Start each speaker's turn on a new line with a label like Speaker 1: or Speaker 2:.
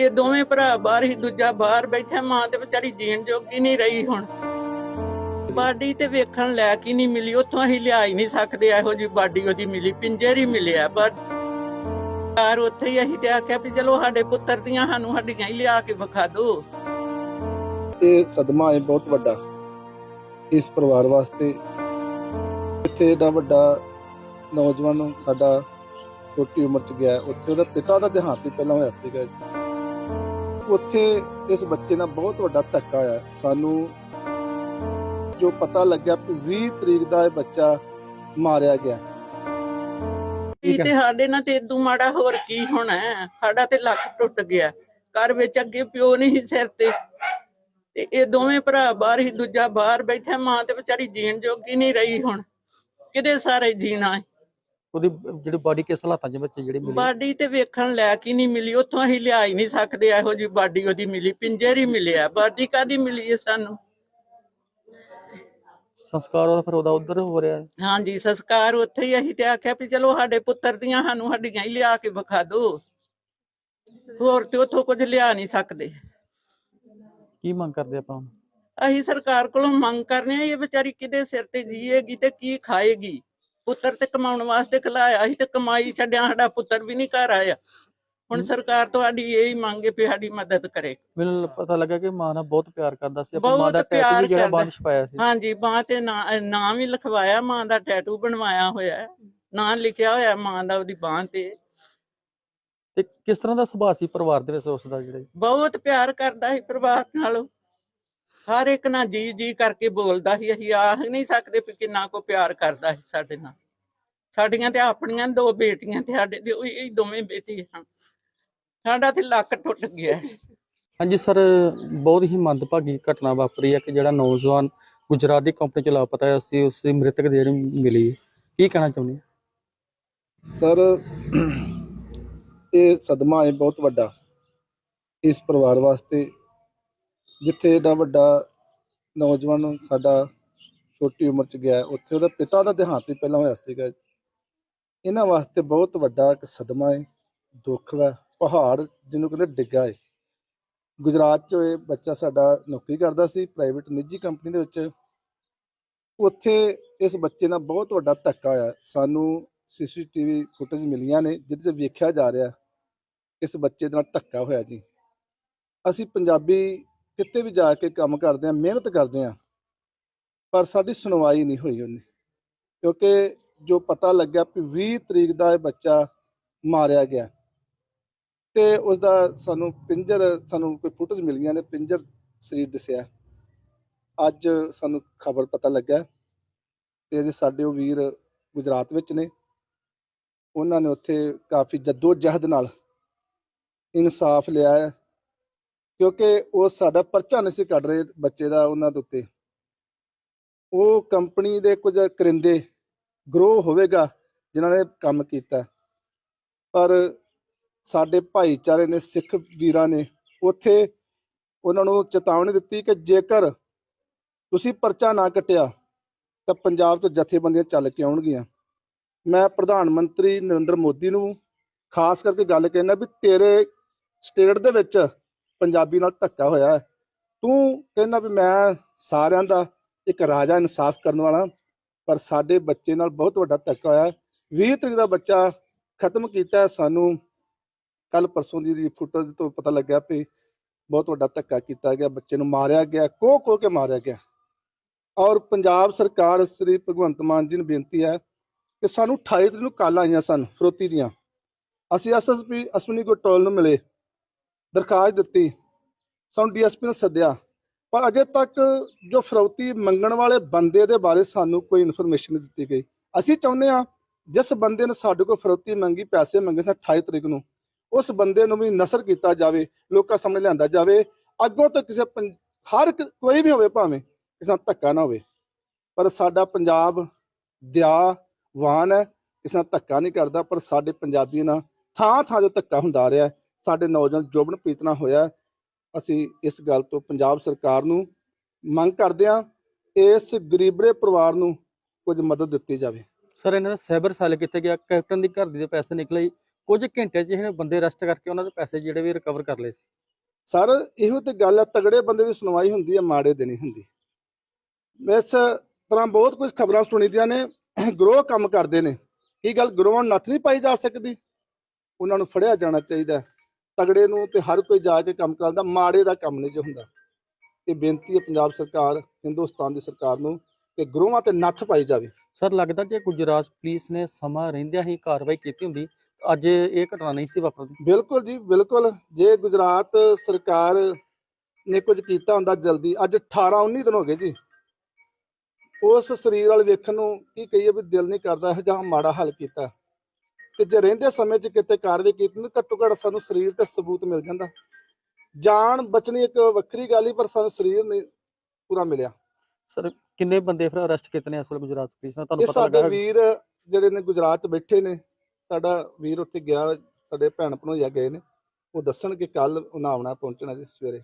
Speaker 1: ਇਹ ਦੋਵੇਂ ਭਰਾ ਬਾਹਰ ਹੀ ਦੂਜਾ ਬਾਹਰ ਬੈਠਾ, ਮਾਂ ਤੇ ਵਿਚਾਰੀ ਜੀਣ ਜੋਗੀ ਨਹੀਂ ਰਹੀ ਹੁਣ। ਬਾਡੀ ਤੇ ਵੇਖਣ ਲੈ ਕੇ ਨਹੀਂ ਮਿਲੀ, ਉੱਥੋਂ ਅਸੀਂ ਲਿਆ ਹੀ ਨਹੀਂ ਸਕਦੇ, ਇਹੋ ਜੀ ਬਾਡੀ ਉਹਦੀ ਮਿਲੀ, ਪਿੰਜਰ ਹੀ ਮਿਲਿਆ ਬਟ ਯਾਰ ਉੱਥੇ ਹੀ ਅਸੀਂ ਤੇ ਆਖਿਆ ਵੀ ਚਲੋ ਸਾਡੇ ਪੁੱਤਰ ਦੀਆਂ ਸਾਨੂੰ ਸਾਡੀਆਂ ਹੀ ਲਿਆ ਕੇ ਵਿਖਾ ਦਿਓ
Speaker 2: ਇਹ ਸਦਮਾ ਹੈ ਬਹੁਤ ਵੱਡਾ, ਇਸ ਪਰਿਵਾਰ ਵਾਸਤੇ। ਇੱਥੇ ਏਡਾ ਵੱਡਾ ਨੌਜਵਾਨ ਸਾਡਾ ਛੋਟੀ ਉਮਰ ਚ ਗਿਆ, ਉੱਥੇ ਉਹਦਾ ਪਿਤਾ ਦਾ ਦੇਹਾਂਤ ਹੀ ਪਹਿਲਾਂ ਹੋਇਆ ਸੀਗਾ। ਉੱਥੇ ਇਸ ਬੱਚੇ ਨਾਲ ਬਹੁਤ ਵੱਡਾ ਧੱਕਾ ਹੋਇਆ ਸਾਨੂੰ ਜੋ ਪਤਾ ਲੱਗਿਆ ਕਿ 20 ਤਰੀਕ ਦਾ ਇਹ ਬੱਚਾ ਮਾਰਿਆ ਗਿਆ।
Speaker 1: ਕੀ ਤੇ ਸਾਡੇ ਨਾਲ ਤੇ ਇਦੋਂ ਮਾੜਾ ਹੋਰ ਕੀ ਹੋਣਾ ਹੈ? ਸਾਡਾ ਤੇ ਲੱਕ ਟੁੱਟ ਗਿਆ। ਘਰ ਵਿੱਚ ਅੱਗੇ ਪਿਓ ਨਹੀਂ ਸੀ ਸਿਰ ਤੇ। ਤੇ ਇਹ ਦੋਵੇਂ ਭਰਾ ਬਾਹਰ ਹੀ ਦੂਜਾ ਬਾਹਰ ਬੈਠਾ, ਮਾਂ ਤੇ ਵਿਚਾਰੀ ਜੀਣ ਜੋਗੀ ਨਹੀਂ ਰਹੀ ਹੁਣ। ਕਿਹਦੇ ਸਾਰੇ ਜੀਣਾ ਹੈ?
Speaker 3: ਉਹਦੀ ਜਿਹੜੀ ਬਾਡੀ ਕਿਸ ਹਾਲਾਤਾਂ 'ਚ ਬੱਚੇ ਜਿਹੜੀ ਮਿਲੀ?
Speaker 1: ਬਾਡੀ ਤੇ ਵੇਖਣ ਲੈ ਕੇ ਨਹੀਂ ਮਿਲੀ ਉੱਥੋਂ ਅਸੀਂ ਲਿਆ ਹੀ ਨਹੀਂ ਸਕਦੇ ਇਹੋ ਜੀ ਬਾਡੀ ਉਹਦੀ ਮਿਲੀ ਪਿੰਜਰ ਹੀ ਮਿਲਿਆ। ਬਾਡੀ ਕਾਦੀ ਮਿਲੀ ਹੈ ਸਾਨੂੰ?
Speaker 3: ਸੰਸਕਾਰ ਉਹਦਾ ਫਿਰ ਉਹਦਾ ਉਧਰ ਹੋ ਰਿਹਾ ਹੈ।
Speaker 1: ਹਾਂਜੀ ਸੰਸਕਾਰ ਉੱਥੇ ਹੀ ਅਸੀਂ ਤੇ ਆਖਿਆ ਵੀ ਚਲੋ ਸਾਡੇ ਪੁੱਤਰ ਦੀਆਂ ਸਾਨੂੰ ਸਾਡੀਆਂ ਹੀ ਲਿਆ ਕੇ ਵਿਖਾ ਦਿਓ ਹੋਰ ਤੇ ਉੱਥੋਂ ਕੁਝ ਲਿਆ ਨਹੀਂ ਸਕਦੇ।
Speaker 3: ਕੀ ਮੰਗ ਕਰਦੇ ਆਪਾਂ?
Speaker 1: ਅਸੀਂ ਸਰਕਾਰ ਕੋਲੋਂ ਮੰਗ ਕਰਨੇ ਆ ਇਹ ਵਿਚਾਰੀ ਕਿਹਦੇ ਸਿਰ ਤੇ ਜੀਏਗੀ ਤੇ ਕੀ ਖਾਏਗੀ? ਪੁੱਤਰ ਤੇ ਕਮਾਉਣ ਵਾਸਤੇ ਖਲਾਇਆ ਅਸੀਂ ਤੇ ਕਮਾਈ ਛੱਡਿਆ ਸਾਡਾ ਪੁੱਤਰ ਵੀ ਨਹੀਂ ਘਰ ਆਇਆ। ਹੁਣ ਸਰਕਾਰ ਤੁਹਾਡੀ ਇਹ ਮੰਗ ਵੀ ਸਾਡੀ ਮਦਦ ਕਰੇ।
Speaker 3: ਮੈਨੂੰ ਪਤਾ ਲੱਗਾ ਕਿ ਮਾਂ ਨਾਲ ਬਹੁਤ ਪਿਆਰ ਕਰਦਾ ਸੀ ਆਪਣੀ ਮਾਂ ਦਾ ਟੈਟੂ ਜਿਹੜਾ ਬਾਅਦ ਛਪਾਇਆ ਸੀ।
Speaker 1: ਹਾਂਜੀ ਬਾਂਹ ਤੇ ਨਾਂ ਵੀ ਲਿਖਵਾਇਆ ਮਾਂ ਦਾ ਟੈਟੂ ਬਣਵਾਇਆ ਹੋਇਆ ਨਾਂ ਲਿਖਿਆ ਹੋਇਆ ਮਾਂ ਦਾ ਉਹਦੀ ਬਾਂਹ ਤੇ।
Speaker 3: ਤੇ ਕਿਸ ਤਰ੍ਹਾਂ ਦਾ ਸੁਭਾਅ ਸੀ ਪਰਿਵਾਰ ਦੇ ਵਿੱਚ ਉਸ ਦਾ ਜਿਹੜਾ?
Speaker 1: ਬਹੁਤ ਪਿਆਰ ਕਰਦਾ ਸੀ ਪਰਿਵਾਰ ਨਾਲ। ਹਰ ਇੱਕ ਨਾਲ ਜੀ ਜੀ ਕਰਕੇ ਬੋਲਦਾ ਸੀ ਅਸੀਂ ਆਖ ਨਹੀਂ ਸਕਦੇ ਵੀ ਕਿੰਨਾ ਕੋ ਪਿਆਰ ਕਰਦਾ ਸੀ ਸਾਡੇ ਨਾਲ ਸਾਡੀਆਂ ਤੇ ਆਪਣੀਆਂ ਦੋ ਬੇਟੀਆਂ ਤੇ ਸਾਡੇ ਤੇ ਉਹੀ ਇਹ ਦੋਵੇਂ ਬੇਟੀ ਹਨ ਸਾਡਾ ਤੇ ਲੱਕ ਟੁੱਟ ਗਿਆ।
Speaker 3: ਹਾਂਜੀ ਸਰ ਬਹੁਤ ਹੀ ਮੰਦਭਾਗੀ ਘਟਨਾ ਵਾਪਰੀ ਹੈ ਕਿ ਜਿਹੜਾ ਨੌਜਵਾਨ ਗੁਜਰਾਤ ਦੀ ਕੰਪਨੀ ਚ ਲਾਪਤਾ ਹੈ ਸੀ ਉਸ ਦੀ ਮ੍ਰਿਤਕ ਦੇਹ ਮਿਲੀ। ਕੀ ਕਹਿਣਾ ਚਾਹੁੰਦੇ
Speaker 2: ਸਰ ਇਹ ਸਦਮਾ ਹੈ ਬਹੁਤ ਵੱਡਾ ਇਸ ਪਰਿਵਾਰ ਵਾਸਤੇ ਜਿੱਥੇ ਏਡਾ ਵੱਡਾ ਨੌਜਵਾਨ ਸਾਡਾ ਛੋਟੀ ਉਮਰ ਚ ਗਿਆ, ਉੱਥੇ ਉਹਦਾ ਪਿਤਾ ਦਾ ਦੇਹਾਂਤ ਵੀ ਪਹਿਲਾਂ ਹੋਇਆ ਸੀਗਾ। ਇਹਨਾਂ ਵਾਸਤੇ ਬਹੁਤ ਵੱਡਾ ਇੱਕ ਸਦਮਾ ਹੈ ਦੁੱਖ ਹੈ ਪਹਾੜ ਜਿਹਨੂੰ ਕਹਿੰਦੇ ਡਿੱਗਾ ਹੈ ਗੁਜਰਾਤ ਚ ਇਹ ਬੱਚਾ ਸਾਡਾ ਨੌਕਰੀ ਕਰਦਾ ਸੀ ਪ੍ਰਾਈਵੇਟ ਨਿੱਜੀ ਕੰਪਨੀ ਦੇ ਵਿੱਚ। ਉੱਥੇ ਇਸ ਬੱਚੇ ਨਾਲ ਬਹੁਤ ਵੱਡਾ ਧੱਕਾ ਹੋਇਆ। ਸਾਨੂੰ ਸੀਸੀਟੀਵੀ ਫੁਟੇਜ ਮਿਲੀਆਂ ਨੇ, ਜਿਹਦੇ 'ਚ ਵੇਖਿਆ ਜਾ ਰਿਹਾ, ਇਸ ਬੱਚੇ ਨਾਲ ਧੱਕਾ ਹੋਇਆ ਜੀ। ਅਸੀਂ ਪੰਜਾਬੀ ਕਿਤੇ ਵੀ ਜਾ ਕੇ ਕੰਮ ਕਰਦੇ ਹਾਂ ਮਿਹਨਤ ਕਰਦੇ ਹਾਂ ਪਰ ਸਾਡੀ ਸੁਣਵਾਈ ਨਹੀਂ ਹੋਈ ਉਹਨੇ। ਕਿਉਂਕਿ ਜੋ ਪਤਾ ਲੱਗਿਆ ਕਿ 20 ਤਰੀਕ ਦਾ ਇਹ ਬੱਚਾ ਮਾਰਿਆ ਗਿਆ। ਤੇ ਉਸ ਦਾ ਸਾਨੂੰ ਪਿੰਜਰ, ਸਾਨੂੰ ਕੋਈ ਫੁਟੇਜ ਮਿਲੀਆਂ ਨੇ, ਪਿੰਜਰ ਸਰੀਰ ਦਿਸਿਆ। ਅੱਜ ਸਾਨੂੰ ਖਬਰ ਪਤਾ ਲੱਗਾ ਤੇ ਇਹਦੇ ਸਾਡੇ ਉਹ ਵੀਰ ਗੁਜਰਾਤ ਵਿੱਚ ਨੇ। ਉਹਨਾਂ ਨੇ ਉੱਥੇ ਕਾਫੀ ਜੱਦੋ ਜਹਿਦ ਨਾਲ ਇਨਸਾਫ ਲਿਆ ਹੈ। ਕਿਉਂਕਿ ਉਹ ਸਾਡਾ ਪਰਚਾ ਨਹੀਂ ਸੀ ਕੱਢ ਰਹੇ ਬੱਚੇ ਦਾ ਉਹਨਾਂ ਦੇ ਉੱਤੇ। ਉਹ ਕੰਪਨੀ ਦੇ ਕੁਝ ਕਰਿੰਦੇ ਗਰੋ ਹੋਵੇਗਾ ਜਿਨ੍ਹਾਂ ਨੇ ਕੰਮ ਕੀਤਾ। ਪਰ ਸਾਡੇ ਭਾਈਚਾਰੇ ਨੇ ਸਿੱਖ ਵੀਰਾਂ ਨੇ ਉੱਥੇ ਉਹਨਾਂ ਨੂੰ ਚੇਤਾਵਨੀ ਦਿੱਤੀ ਕਿ ਜੇਕਰ ਤੁਸੀਂ ਪਰਚਾ ਨਾ ਕੱਟਿਆ, ਤਾਂ ਪੰਜਾਬ 'ਚ ਜਥੇਬੰਦੀਆਂ ਚੱਲ ਕੇ ਆਉਣਗੀਆਂ। ਮੈਂ ਪ੍ਰਧਾਨ ਮੰਤਰੀ ਨਰਿੰਦਰ ਮੋਦੀ ਨੂੰ ਖਾਸ ਕਰਕੇ ਗੱਲ ਕਹਿਣਾ ਵੀ ਤੇਰੇ ਸਟੇਟ ਦੇ ਵਿੱਚ ਪੰਜਾਬੀ ਨਾਲ ਧੱਕਾ ਹੋਇਆ ਤੂੰ ਕਹਿੰਦਾ ਵੀ ਮੈਂ ਸਾਰਿਆਂ ਦਾ ਇੱਕ ਰਾਜਾ ਇਨਸਾਫ ਕਰਨ ਵਾਲਾ, ਪਰ ਸਾਡੇ ਬੱਚੇ ਨਾਲ ਬਹੁਤ ਵੱਡਾ ਧੱਕਾ ਹੋਇਆ ਹੈ। 20 ਤਰੀਕ ਦਾ ਬੱਚਾ ਖਤਮ ਕੀਤਾ ਸਾਨੂੰ ਕੱਲ ਪਰਸੋਂ ਦੀ ਫੁਟੇਜ ਤੋਂ ਪਤਾ ਲੱਗਿਆ ਵੀ ਬਹੁਤ ਵੱਡਾ ਧੱਕਾ ਕੀਤਾ ਗਿਆ। ਬੱਚੇ ਨੂੰ ਮਾਰਿਆ ਗਿਆ ਕੋ ਕੋ ਕੇ ਮਾਰਿਆ ਗਿਆ। ਔਰ ਪੰਜਾਬ ਸਰਕਾਰ ਸ੍ਰੀ ਭਗਵੰਤ ਮਾਨ ਜੀ ਨੂੰ ਬੇਨਤੀ ਹੈ ਕਿ ਸਾਨੂੰ 28 ਤਰੀਕ ਨੂੰ ਕਾਲਾਂ ਆਈਆਂ ਸਨ, ਫਰੋਤੀ ਦੀਆਂ। ਅਸੀਂ ਐਸਐਸਪੀ ਅਸ਼ਵਨੀ ਗੋਟੋਲ ਨੂੰ ਮਿਲੇ। ਦਰਖਾਸਤ ਦਿੱਤੀ। ਸਾਨੂੰ ਡੀਐਸਪੀ ਨੇ ਸੱਦਿਆ। ਪਰ ਅਜੇ ਤੱਕ ਜੋ ਫਰੌਤੀ ਮੰਗਣ ਵਾਲੇ ਬੰਦੇ ਦੇ ਬਾਰੇ ਸਾਨੂੰ ਕੋਈ ਇਨਫੋਰਮੇਸ਼ਨ ਨਹੀਂ ਦਿੱਤੀ ਗਈ। ਅਸੀਂ ਚਾਹੁੰਦੇ ਹਾਂ, ਜਿਸ ਬੰਦੇ ਨੇ ਸਾਡੇ ਕੋਲ ਫਰੌਤੀ ਮੰਗੀ, ਪੈਸੇ ਮੰਗੇ ਸਨ 28 ਤਰੀਕ ਨੂੰ, ਉਸ ਬੰਦੇ ਨੂੰ ਵੀ ਨਸਰ ਕੀਤਾ ਜਾਵੇ, ਲੋਕਾਂ ਸਾਹਮਣੇ ਲਿਆਂਦਾ ਜਾਵੇ। ਅੱਗੋਂ ਤੋਂ ਕਿਸੇ ਪੰ- ਹਰ ਕੋਈ ਵੀ ਹੋਵੇ ਭਾਵੇਂ, ਕਿਸੇ ਨਾਲ ਧੱਕਾ ਨਾ ਹੋਵੇ। ਪਰ ਸਾਡਾ ਪੰਜਾਬ ਦਿਆ ਦਿਆਵਾਨ ਹੈ, ਕਿਸੇ ਨਾਲ ਧੱਕਾ ਨਹੀਂ ਕਰਦਾ, ਪਰ ਸਾਡੇ ਪੰਜਾਬੀਆਂ ਨਾਲ ਥਾਂ ਥਾਂ ਤੇ ਧੱਕਾ ਹੁੰਦਾ ਆ ਰਿਹਾ ਸਾਡੇ ਨੌਜਵਾਨ ਜੋਬਨ ਪ੍ਰੀਤਨਾ ਹੋਇਆ। ਅਸੀਂ ਇਸ ਗੱਲ ਤੋਂ ਪੰਜਾਬ ਸਰਕਾਰ ਨੂੰ ਮੰਗ ਕਰਦੇ ਹਾਂ ਇਸ ਗਰੀਬੜੇ ਪਰਿਵਾਰ ਨੂੰ ਕੁਝ ਮਦਦ ਦਿੱਤੀ ਜਾਵੇ।
Speaker 3: ਸਰ ਇਹਨਾਂ ਦਾ ਸਾਈਬਰ ਸੈੱਲ ਕਿੱਥੇ ਗਿਆ? ਕੈਪਟਨ ਦੀ ਘਰ ਦੀ ਪੈਸੇ ਨਿਕਲੇ ਕੁਝ ਘੰਟੇ 'ਚ ਇਹਨੇ ਬੰਦੇ ਅਰੈਸਟ ਕਰਕੇ ਉਹਨਾਂ ਦੇ ਪੈਸੇ ਜਿਹੜੇ ਵੀ ਰਿਕਵਰ ਕਰ ਲਏ ਸੀ।
Speaker 2: ਸਰ ਇਹੋ ਤੇ ਗੱਲ ਹੈ ਤਗੜੇ ਬੰਦੇ ਦੀ ਸੁਣਵਾਈ ਹੁੰਦੀ ਹੈ ਮਾੜੇ ਦੀ ਨਹੀਂ ਹੁੰਦੀ। ਇਸ ਤਰ੍ਹਾਂ ਬਹੁਤ ਕੁਝ ਖਬਰਾਂ ਸੁਣੀਦੀਆਂ ਨੇ ਗਰੋਹ ਕੰਮ ਕਰਦੇ ਨੇ। ਕੀ ਗੱਲ ਗਰੋਹ ਨੂੰ ਨੱਥ ਨਹੀਂ ਪਾਈ ਜਾ ਸਕਦੀ? ਉਹਨਾਂ ਨੂੰ ਫੜਿਆ ਜਾਣਾ ਚਾਹੀਦਾ। ਤਗੜੇ ਨੂੰ ਤੇ ਹਰ ਕੋਈ ਜਾ ਕੇ ਕੰਮ ਕਰਦਾ ਮਾੜੇ ਦਾ ਕੰਮ ਨਹੀਂ ਜੋ ਹੁੰਦਾ। ਇਹ ਬੇਨਤੀ ਹੈ ਪੰਜਾਬ ਸਰਕਾਰ ਹਿੰਦੁਸਤਾਨ ਦੀ ਸਰਕਾਰ ਨੂੰ ਕਿ ਗਰੋਹਾਂ ਤੇ ਨੱਥ ਪਾਈ ਜਾਵੇ।
Speaker 3: ਸਰ ਲੱਗਦਾ ਜੇ ਗੁਜਰਾਤ ਪੁਲਿਸ ਨੇ ਸਮਾਂ ਰਹਿੰਦਿਆਂ ਹੀ ਕਾਰਵਾਈ ਕੀਤੀ ਹੁੰਦੀ। ਅੱਜ ਇਹ ਘਟਨਾ ਨਹੀਂ ਸੀ ਵਾਪਰਦੀ।
Speaker 2: ਬਿਲਕੁਲ ਜੀ ਬਿਲਕੁਲ। ਜੇ ਗੁਜਰਾਤ ਸਰਕਾਰ ਨੇ ਕੁਝ ਕੀਤਾ ਹੁੰਦਾ ਜਲਦੀ ਅੱਜ 18 19 ਦਿਨ ਹੋ ਗਏ ਜੀ। ਉਸ ਸਰੀਰ ਵਾਲ ਵੇਖਣ ਨੂੰ ਕੀ ਕਹੀਏ ਵੀ ਦਿਲ ਨਹੀਂ ਕਰਦਾ ਇਹ ਜਾਂ ਮਾੜਾ ਹੱਲ ਕੀਤਾ। ਤੇ ਜੇ ਰਹਿੰਦੇ ਸਮੇਂ 'ਚ ਕਿਤੇ ਕਾਰਵਾਈ ਕੀਤੀ ਤਾਂ ਘੱਟੋ ਘੱਟ ਸਾਨੂੰ ਸਰੀਰ ਤੇ ਸਬੂਤ ਮਿਲ ਜਾਂਦਾ। ਜਾਨ ਬਚਣੀ ਇੱਕ ਵੱਖਰੀ ਗੱਲ ਹੀ ਪਰ ਸਾਨੂੰ ਸਰੀਰ ਨਹੀਂ ਪੂਰਾ ਮਿਲਿਆ।
Speaker 3: ਸਰ ਕਿੰਨੇ ਬੰਦੇ ਫਿਰ ਅਰੈਸਟ ਕੀਤੇ ਨੇ ਇਸ ਵੇਲੇ ਗੁਜਰਾਤ ਪੁਲਿਸ ਨੇ
Speaker 2: ਇਹ
Speaker 3: ਤੁਹਾਨੂੰ ਪਤਾ
Speaker 2: ਸਾਡੇ
Speaker 3: ਲੱਗਾ
Speaker 2: ਵੀਰ ਜਿਹੜੇ ਨੇ ਗੁਜਰਾਤ 'ਚ ਬੈਠੇ ਨੇ ਸਾਡਾ ਵੀਰ ਉੱਥੇ ਗਿਆ ਸਾਡੇ ਭੈਣ ਭਣੋਈਆ ਗਏ ਨੇ। ਉਹ ਦੱਸਣਗੇ ਕੱਲ ਉਹਨਾਂ ਆਉਣਾ ਪਹੁੰਚਣਾ ਜੀ ਸਵੇਰੇ।